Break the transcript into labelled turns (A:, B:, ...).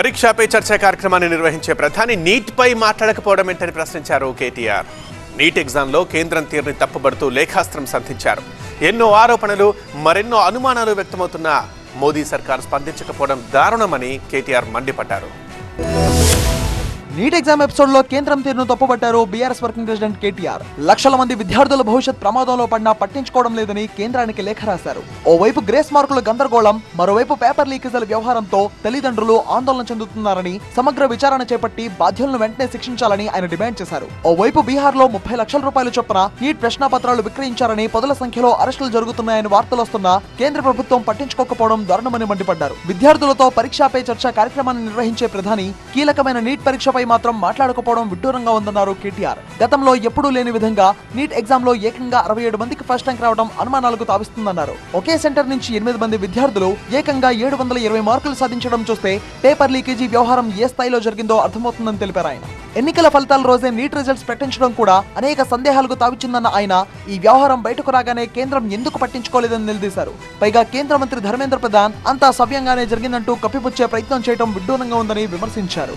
A: పరీక్షా పే చర్చ కార్యక్రమాన్ని నిర్వహించే ప్రధాని నీట్పై మాట్లాడకపోవడం ఏంటని ప్రశ్నించారు కేటీఆర్. నీట్ ఎగ్జామ్లో కేంద్రం తీరుని తప్పుబడుతూ లేఖాస్త్రం సంధించారు. ఎన్నో ఆరోపణలు మరెన్నో అనుమానాలు వ్యక్తమవుతున్న మోదీ సర్కార్ స్పందించకపోవడం దారుణమని కేటీఆర్ మండిపడ్డారు.
B: నీట్ ఎగ్జామ్ ఎపిసోడ్లో కేంద్రం తీరును తప్పుపట్టారు బీఆర్ఎస్ వర్కింగ్ ప్రెసిడెంట్ కేటీఆర్. లక్షల మంది విద్యార్థుల భవిష్యత్ ప్రమాదంలో పడినా పట్టించుకోవడం లేదని కేంద్రానికి లేఖ రాశారు. ఓవైపు గ్రేస్ మార్కుల గందరగోళం మరోవైపు పేపర్ లీకేజీల వ్యవహారంతో తల్లిదండ్రులు ఆందోళన చెందుతున్నారని సమగ్ర విచారణ చేపట్టి బాధ్యులను వెంటనే శిక్షించాలని ఆయన డిమాండ్ చేశారు. ఓవైపు బీహార్లో ముప్పై లక్షల రూపాయల చొప్పున నీట్ ప్రశ్నాపత్రాలు విక్రయించారని పదుల సంఖ్యలో అరెస్టులు జరుగుతున్నాయని వార్తలు వస్తున్నా కేంద్ర ప్రభుత్వం పట్టించుకోకపోవడం దారుణమని మండిపడ్డారు. విద్యార్థులతో పరీక్షాపై చర్చ కార్యక్రమాన్ని నిర్వహించే ప్రధాని కీలకమైన నీట్ పరీక్షపై మాత్రం మాట్లాడకపోవడం విడ్డూరంగా ఉందన్నారు కేటీఆర్. గతంలో ఎప్పుడూ లేని విధంగా నీట్ ఎగ్జామ్లో ఏకంగా అరవై ఏడు మందికి ఫస్ట్ ర్యాంక్ రావడం అనుమానాలకు తావిస్తుందన్నారు. ఒకే సెంటర్ నుంచి ఎనిమిది మంది విద్యార్థులు ఏకంగా ఏడు వందల ఇరవై మార్కులు సాధించడం చూస్తే పేపర్ లీకేజీ వ్యవహారం ఏ స్థాయిలో జరిగిందో అర్థమవుతుందని తెలిపారు ఆయన. ఎన్నికల ఫలితాల రోజే నీట్ రిజల్ట్స్ ప్రకటించడం కూడా అనేక సందేహాలకు తావిచ్చిందన్న ఆయన ఈ వ్యవహారం బయటకు రాగానే కేంద్రం ఎందుకు పట్టించుకోలేదని నిలదీశారు. పైగా కేంద్ర మంత్రి ధర్మేంద్ర ప్రధాన్ అంతా సవ్యంగానే జరిగిందంటూ కప్పిపుచ్చే ప్రయత్నం చేయడం విడ్డూరంగా ఉందని విమర్శించారు.